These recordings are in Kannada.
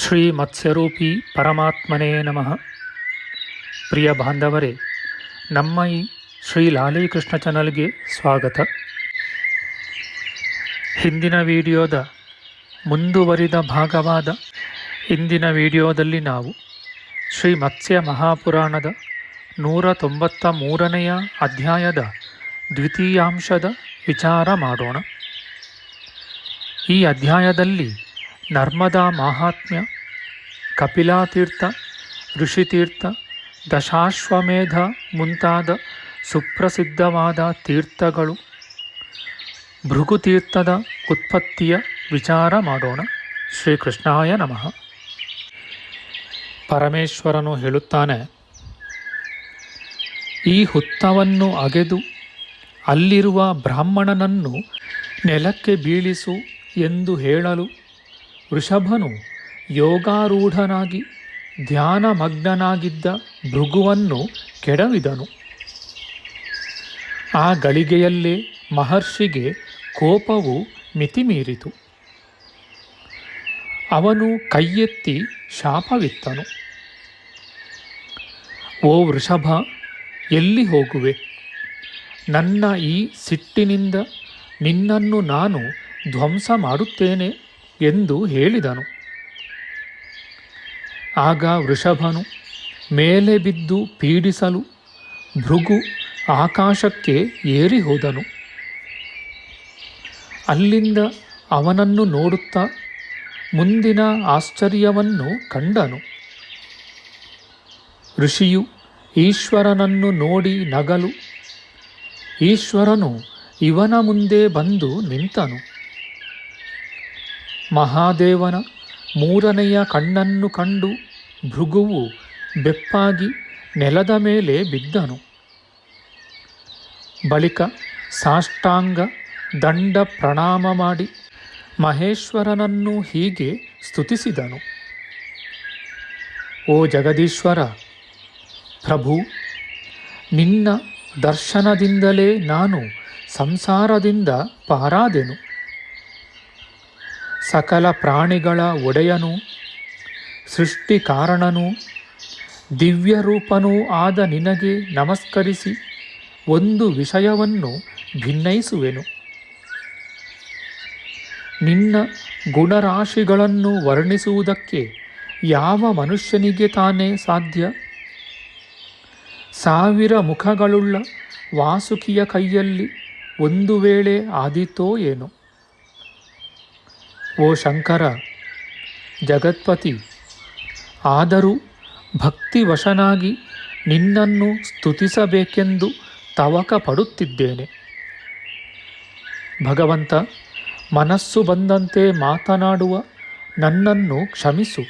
ಶ್ರುತೀನಾಂ ಶ್ರೀಮತ್ಸ್ಯರೂಪಿ ಪರಮಾತ್ಮನೇ ನಮಃ. ಪ್ರಿಯ ಬಾಂಧವರೇ, ನಮ್ಮ ಈ ಶ್ರೀ ಲಾಲೀಕೃಷ್ಣ ಚಾನಲ್ಗೆ ಸ್ವಾಗತ. ಹಿಂದಿನ ವಿಡಿಯೋದ ಮುಂದುವರಿದ ಭಾಗವಾದ ಹಿಂದಿನ ವಿಡಿಯೋದಲ್ಲಿ ನಾವು ಶ್ರೀ ಮತ್ಸ್ಯ ಮಹಾಪುರಾಣದ ನೂರ ತೊಂಬತ್ತ ಮೂರನೆಯ ಅಧ್ಯಾಯದ ದ್ವಿತೀಯಾಂಶದ ವಿಚಾರ ಮಾಡೋಣ. ಈ ಅಧ್ಯಾಯದಲ್ಲಿ ನರ್ಮದಾ ಮಾಹಾತ್ಮ್ಯ, ಕಪಿಲಾತೀರ್ಥ, ಋಷಿತೀರ್ಥ, ದಶಾಶ್ವಮೇಧ ಮುಂತಾದ ಸುಪ್ರಸಿದ್ಧವಾದ ತೀರ್ಥಗಳು. ಭೃಗುತೀರ್ಥದ ಉತ್ಪತ್ತಿಯ ವಿಚಾರ ಮಾಡೋಣ. ಶ್ರೀಕೃಷ್ಣಾಯ ನಮಃ. ಪರಮೇಶ್ವರನು ಹೇಳುತ್ತಾನೆ, ಈ ಹುತ್ತವನ್ನು ಅಗೆದು ಅಲ್ಲಿರುವ ಬ್ರಾಹ್ಮಣನನ್ನು ನೆಲಕ್ಕೆ ಬೀಳಿಸು ಎಂದು ಹೇಳಲು ವೃಷಭನು ಯೋಗಾರೂಢನಾಗಿ, ಧ್ಯಾನಮಗ್ನನಾಗಿದ್ದ ಭೃಗುವನ್ನು ಕೆಡವಿದನು. ಆ ಗಳಿಗೆಯಲ್ಲೇ ಮಹರ್ಷಿಗೆ ಕೋಪವು ಮಿತಿಮೀರಿತು. ಅವನು ಕೈಯೆತ್ತಿ ಶಾಪವಿತ್ತನು. ಓ ವೃಷಭ, ಎಲ್ಲಿ ಹೋಗುವೆ? ನನ್ನ ಈ ಸಿಟ್ಟಿನಿಂದ ನಿನ್ನನ್ನು ನಾನು ಧ್ವಂಸ ಮಾಡುತ್ತೇನೆ. ಎಂದು ಹೇಳಿದನು. ಆಗ ವೃಷಭನು ಮೇಲೆ ಬಿದ್ದು ಪೀಡಿಸಲು ಭೃಗು ಆಕಾಶಕ್ಕೆ ಏರಿ ಹೋದನು. ಅಲ್ಲಿಂದ ಅವನನ್ನು ನೋಡುತ್ತಾ ಮುಂದಿನ ಆಶ್ಚರ್ಯವನ್ನು ಕಂಡನು. ಋಷಿಯು ಈಶ್ವರನನ್ನು ನೋಡಿ ನಗಲು, ಈಶ್ವರನು ಇವನ ಮುಂದೆ ಬಂದು ನಿಂತನು. ಮಹಾದೇವನ ಮೂರನೆಯ ಕಣ್ಣನ್ನು ಕಂಡು ಭೃಗುವು ಬೆಪ್ಪಾಗಿ ನೆಲದ ಮೇಲೆ ಬಿದ್ದನು. ಬಳಿಕ ಸಾಷ್ಟಾಂಗ ದಂಡ ಪ್ರಣಾಮ ಮಾಡಿ ಮಹೇಶ್ವರನನ್ನು ಹೀಗೆ ಸ್ತುತಿಸಿದನು. ಓ ಜಗದೀಶ್ವರ, ಪ್ರಭು, ನಿನ್ನ ದರ್ಶನದಿಂದಲೇ ನಾನು ಸಂಸಾರದಿಂದ ಪಾರಾದೆನು. ಸಕಲ ಪ್ರಾಣಿಗಳ ಒಡೆಯನು ಸೃಷ್ಟಿ ಕಾರಣನೂ ದಿವ್ಯರೂಪನೂ ಆದ ನಿನಗೆ ನಮಸ್ಕರಿಸಿ ಒಂದು ವಿಷಯವನ್ನು ಭಿನ್ನೈಸುವೆನು. ನಿನ್ನ ಗುಣರಾಶಿಗಳನ್ನು ವರ್ಣಿಸುವುದಕ್ಕೆ ಯಾವ ಮನುಷ್ಯನಿಗೆ ತಾನೇ ಸಾಧ್ಯ? ಸಾವಿರ ಮುಖಗಳುಳ್ಳ ವಾಸುಕಿಯ ಕೈಯಲ್ಲಿ ಒಂದು ವೇಳೆ ಆದೀತೋ ಏನು? ಓ ಶಂಕರ, ಜಗತ್ಪತಿ, ಆದರೂ ಭಕ್ತಿವಶನಾಗಿ ನಿನ್ನನ್ನು ಸ್ತುತಿಸಬೇಕೆಂದು ತವಕ ಪಡುತ್ತಿದ್ದೇನೆ. ಭಗವಂತ, ಮನಸ್ಸು ಬಂದಂತೆ ಮಾತನಾಡುವ ನನ್ನನ್ನು ಕ್ಷಮಿಸು.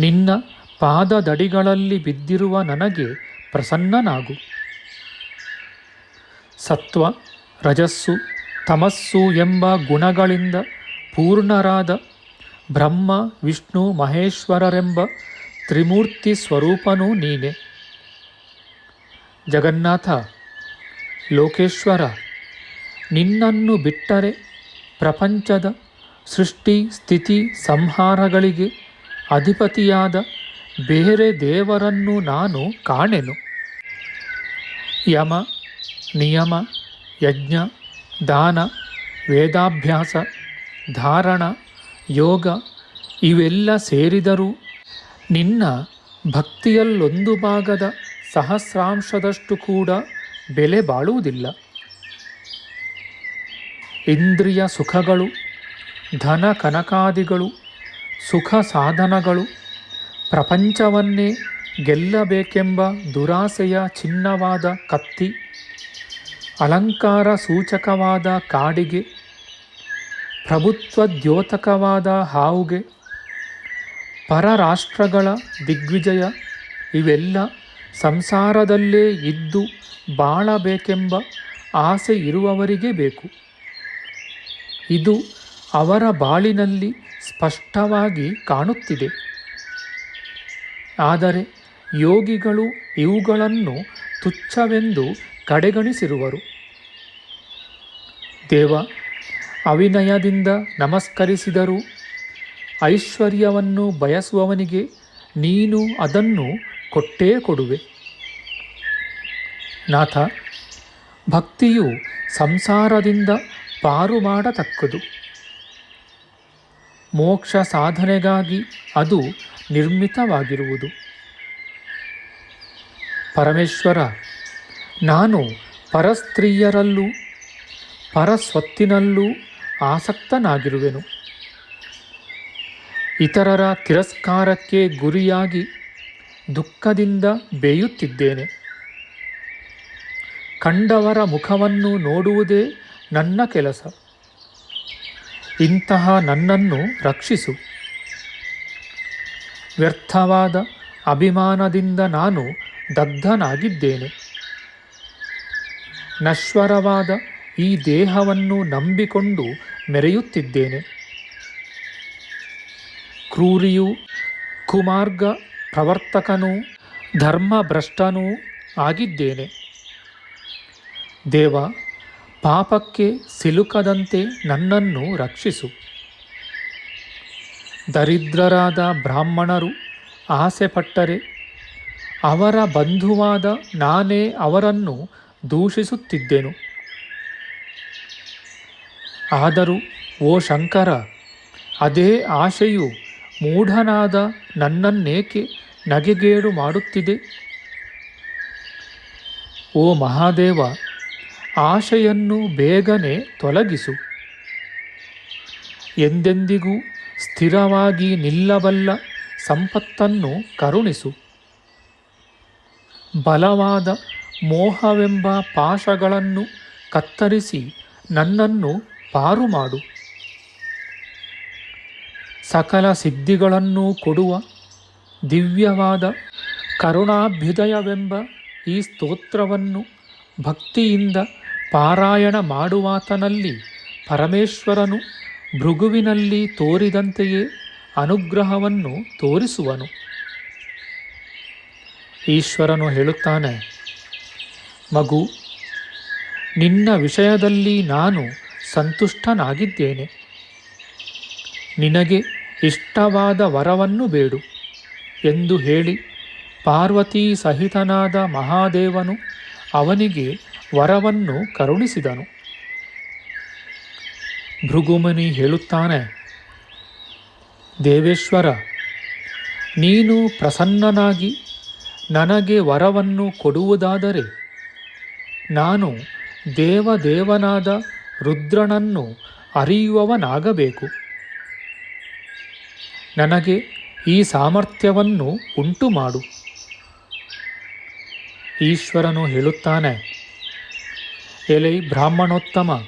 ನಿನ್ನ ಪಾದದಡಿಗಳಲ್ಲಿ ಬಿದ್ದಿರುವ ನನಗೆ ಪ್ರಸನ್ನನಾಗು. ಸತ್ವ, ರಜಸ್ಸು ತಮಸ್ಸು ಎಂಬ ಗುಣಗಳಿಂದ ಪೂರ್ಣರಾದ ಬ್ರಹ್ಮ, ವಿಷ್ಣು, ಮಹೇಶ್ವರರೆಂಬ ತ್ರಿಮೂರ್ತಿ ಸ್ವರೂಪನೂ ನೀನೆ. ಜಗನ್ನಾಥ, ಲೋಕೇಶ್ವರ, ನಿನ್ನನ್ನು ಬಿಟ್ಟರೆ ಪ್ರಪಂಚದ ಸೃಷ್ಟಿ, ಸ್ಥಿತಿ, ಸಂಹಾರಗಳಿಗೆ ಅಧಿಪತಿಯಾದ ಬೇರೆ ದೇವರನ್ನು ನಾನು ಕಾಣೆನು. ಯಮ, ನಿಯಮ, ಯಜ್ಞ ದಾನ, ವೇದಾಭ್ಯಾಸ, ಧಾರಣ, ಯೋಗ ಇವೆಲ್ಲ ಸೇರಿದರೂ ನಿನ್ನ ಭಕ್ತಿಯಲ್ಲೊಂದು ಭಾಗದ ಸಹಸ್ರಾಂಶದಷ್ಟು ಕೂಡ ಬೆಲೆ ಬಾಳುವುದಿಲ್ಲ. ಇಂದ್ರಿಯ ಸುಖಗಳು, ಧನ ಕನಕಾದಿಗಳು, ಸುಖ ಸಾಧನಗಳು ಪ್ರಪಂಚವನ್ನೇ ಗೆಲ್ಲಬೇಕೆಂಬ ದುರಾಸೆಯ ಚಿನ್ನವಾದ ಕತ್ತಿ ಅಲಂಕಾರ ಸೂಚಕವಾದ ಕಾಡಿಗೆ, ಪ್ರಭುತ್ವ ದ್ಯೋತಕವಾದ ಹಾವುಗೆ, ಪರರಾಷ್ಟ್ರಗಳ ದಿಗ್ವಿಜಯ, ಇವೆಲ್ಲ ಸಂಸಾರದಲ್ಲೇ ಇದ್ದು ಬಾಳಬೇಕೆಂಬ ಆಸೆ ಇರುವವರಿಗೆ ಬೇಕು. ಇದು ಅವರ ಬಾಳಿನಲ್ಲಿ ಸ್ಪಷ್ಟವಾಗಿ ಕಾಣುತ್ತಿದೆ. ಆದರೆ ಯೋಗಿಗಳು ಇವುಗಳನ್ನು ತುಚ್ಛವೆಂದು ಕಡೆಗಣಿಸಿರುವರು. ದೇವ, ಅವಿನಯದಿಂದ ನಮಸ್ಕರಿಸಿದರು ಐಶ್ವರ್ಯವನ್ನು ಬಯಸುವವನಿಗೆ ನೀನು ಅದನ್ನು ಕೊಟ್ಟೇ ಕೊಡುವೆ. ನಾಥ, ಭಕ್ತಿಯು ಸಂಸಾರದಿಂದ ಪಾರು ಮಾಡತಕ್ಕದು ಮೋಕ್ಷ ಸಾಧನೆಗಾಗಿ ಅದು ನಿರ್ಮಿತವಾಗಿರುವುದು. ಪರಮೇಶ್ವರ ನಾನು ಪರಸ್ತ್ರೀಯರಲ್ಲೂ, ಪರಸ್ವತ್ತಿನಲ್ಲೂ ಆಸಕ್ತನಾಗಿರುವೆನು. ಇತರರ ತಿರಸ್ಕಾರಕ್ಕೆ ಗುರಿಯಾಗಿ ದುಃಖದಿಂದ ಬೇಯುತ್ತಿದ್ದೇನೆ. ಕಂಡವರ ಮುಖವನ್ನು ನೋಡುವುದೇ ನನ್ನ ಕೆಲಸ. ಇಂತಹ ನನ್ನನ್ನು ರಕ್ಷಿಸು. ವ್ಯರ್ಥವಾದ ಅಭಿಮಾನದಿಂದ ನಾನು ದಗ್ಧನಾಗಿದ್ದೇನೆ. ನಶ್ವರವಾದ ಈ ದೇಹವನ್ನು ನಂಬಿಕೊಂಡು ಮೆರೆಯುತ್ತಿದ್ದೇನೆ. ಕ್ರೂರಿಯೂ, ಕುಮಾರ್ಗ ಪ್ರವರ್ತಕನೂ, ಧರ್ಮಭ್ರಷ್ಟನೂ ಆಗಿದ್ದೇನೆ. ದೇವ, ಪಾಪಕ್ಕೆ ಸಿಲುಕದಂತೆ ನನ್ನನ್ನು ರಕ್ಷಿಸು. ದರಿದ್ರರಾದ ಬ್ರಾಹ್ಮಣರು ಆಸೆಪಟ್ಟರೆ ಅವರ ಬಂಧುವಾದ ನಾನೇ ಅವರನ್ನು ದೂಷಿಸುತ್ತಿದ್ದೆನು. ಆದರೂ, ಓ ಶಂಕರ, ಅದೇ ಆಶೆಯು ಮೂಢನಾದ ನನ್ನನ್ನೇಕೆ ನಗೆಗೇಡು ಮಾಡುತ್ತಿದೆ? ಓ ಮಹಾದೇವ, ಆಶೆಯನ್ನು ಬೇಗನೆ ತೊಲಗಿಸು. ಎಂದೆಂದಿಗೂ ಸ್ಥಿರವಾಗಿ ನಿಲ್ಲಬಲ್ಲ ಸಂಪತ್ತನ್ನು ಕರುಣಿಸು. ಬಲವಾದ ಮೋಹವೆಂಬ ಪಾಶಗಳನ್ನು ಕತ್ತರಿಸಿ ನನ್ನನ್ನು ಪಾರು ಮಾಡು ಸಕಲ ಸಿದ್ಧಿಗಳನ್ನು ಕೊಡುವ ದಿವ್ಯವಾದ ಕರುಣಾಭ್ಯುದಯವೆಂಬ ಈ ಸ್ತೋತ್ರವನ್ನು ಭಕ್ತಿಯಿಂದ ಪಾರಾಯಣ ಮಾಡುವಾತನಲ್ಲಿ ಪರಮೇಶ್ವರನು ಭೃಗುವಿನಲ್ಲಿ ತೋರಿದಂತೆಯೇ ಅನುಗ್ರಹವನ್ನು ತೋರಿಸುವನು. ಈಶ್ವರನು ಹೇಳುತ್ತಾನೆ ಮಗು, ನಿನ್ನ ವಿಷಯದಲ್ಲಿ ನಾನು ಸಂತುಷ್ಟನಾಗಿದ್ದೇನೆ. ನಿನಗೆ ಇಷ್ಟವಾದ ವರವನ್ನು ಬೇಡು ಎಂದು ಹೇಳಿ ಪಾರ್ವತಿ ಸಹಿತನಾದ ಮಹಾದೇವನು ಅವನಿಗೆ ವರವನ್ನು ಕರುಣಿಸಿದನು. ಭೃಗುಮುನಿ ಹೇಳುತ್ತಾನೆ, ದೇವೇಶ್ವರ, ನೀನು ಪ್ರಸನ್ನನಾಗಿ ನನಗೆ ವರವನ್ನು ಕೊಡುವುದಾದರೆ ನಾನು ದೇವದೇವನಾದ ರುದ್ರನನ್ನು ಅರಿಯುವವನಾಗಬೇಕು. ನನಗೆ ಈ ಸಾಮರ್ಥ್ಯವನ್ನು ಉಂಟು ಮಾಡು ಈಶ್ವರನು ಹೇಳುತ್ತಾನೆ, ಎಲೈ ಬ್ರಾಹ್ಮಣೋತ್ತಮ,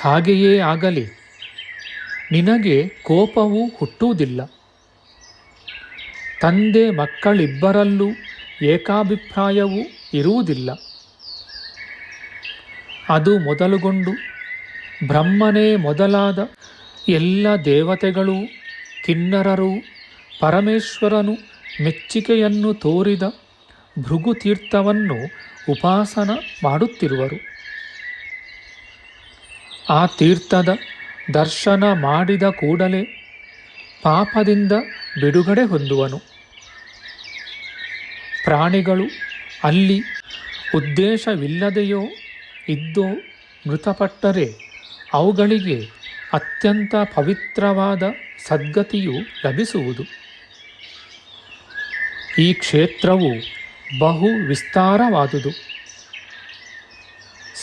ಹಾಗೆಯೇ ಆಗಲಿ. ನಿನಗೆ ಕೋಪವು ಹುಟ್ಟುವುದಿಲ್ಲ. ತಂದೆ ಮಕ್ಕಳಿಬ್ಬರಲ್ಲೂ ಏಕಾಭಿಪ್ರಾಯವೂ ಇರುವುದಿಲ್ಲ. ಅದು ಮೊದಲುಗೊಂಡು ಬ್ರಹ್ಮನೇ ಮೊದಲಾದ ಎಲ್ಲ ದೇವತೆಗಳು, ಕಿನ್ನರರು, ಪರಮೇಶ್ವರನು ಮೆಚ್ಚುಗೆಯನ್ನು ತೋರಿದ ಭೃಗುತೀರ್ಥವನ್ನು ಉಪಾಸನ ಮಾಡುತ್ತಿರುವರು. ಆ ತೀರ್ಥದ ದರ್ಶನ ಮಾಡಿದ ಕೂಡಲೇ ಪಾಪದಿಂದ ಬಿಡುಗಡೆ ಹೊಂದುವನು. ಪ್ರಾಣಿಗಳು ಅಲ್ಲಿ ಉದ್ದೇಶವಿಲ್ಲದೆಯೋ ಇದ್ದೋ ಮೃತಪಟ್ಟರೆ ಅವುಗಳಿಗೆ ಅತ್ಯಂತ ಪವಿತ್ರವಾದ ಸದ್ಗತಿಯು ಲಭಿಸುವುದು. ಈ ಕ್ಷೇತ್ರವು ಬಹು ವಿಸ್ತಾರವಾದುದು.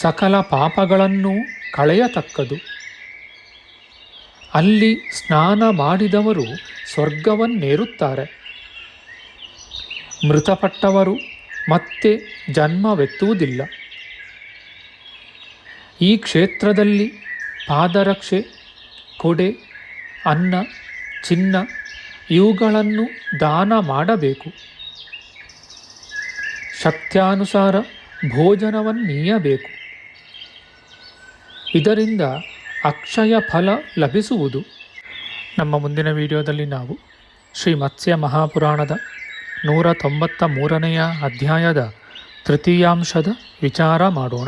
ಸಕಲ ಪಾಪಗಳನ್ನು ಕಳೆಯತಕ್ಕದು. ಅಲ್ಲಿ ಸ್ನಾನ ಮಾಡಿದವರು ಸ್ವರ್ಗವನ್ನೇರುತ್ತಾರೆ. ಮೃತಪಟ್ಟವರು ಮತ್ತೆ ಜನ್ಮವೆತ್ತುವುದಿಲ್ಲ. ಈ ಕ್ಷೇತ್ರದಲ್ಲಿ ಪಾದರಕ್ಷೆ, ಕೊಡೆ, ಅನ್ನ, ಚಿನ್ನ ಇವುಗಳನ್ನು ದಾನ ಮಾಡಬೇಕು. ಶಕ್ತ್ಯಾನುಸಾರ ಭೋಜನವನ್ನೀಯಬೇಕು ಇದರಿಂದ ಅಕ್ಷಯ ಫಲ ಲಭಿಸುವುದು. ನಮ್ಮ ಮುಂದಿನ ವಿಡಿಯೋದಲ್ಲಿ ನಾವು ಶ್ರೀ ಮತ್ಸ್ಯ ಮಹಾಪುರಾಣದ ನೂರ ತೊಂಬತ್ತ ಮೂರನೆಯ ಅಧ್ಯಾಯದ ತೃತೀಯಾಂಶದ ವಿಚಾರ ಮಾಡೋಣ.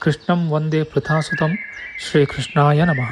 ಕೃಷ್ಣಂ ವಂದೇ ಪೃಥಾಸುತಂ ಶ್ರೀಕೃಷ್ಣಾಯ ನಮಃ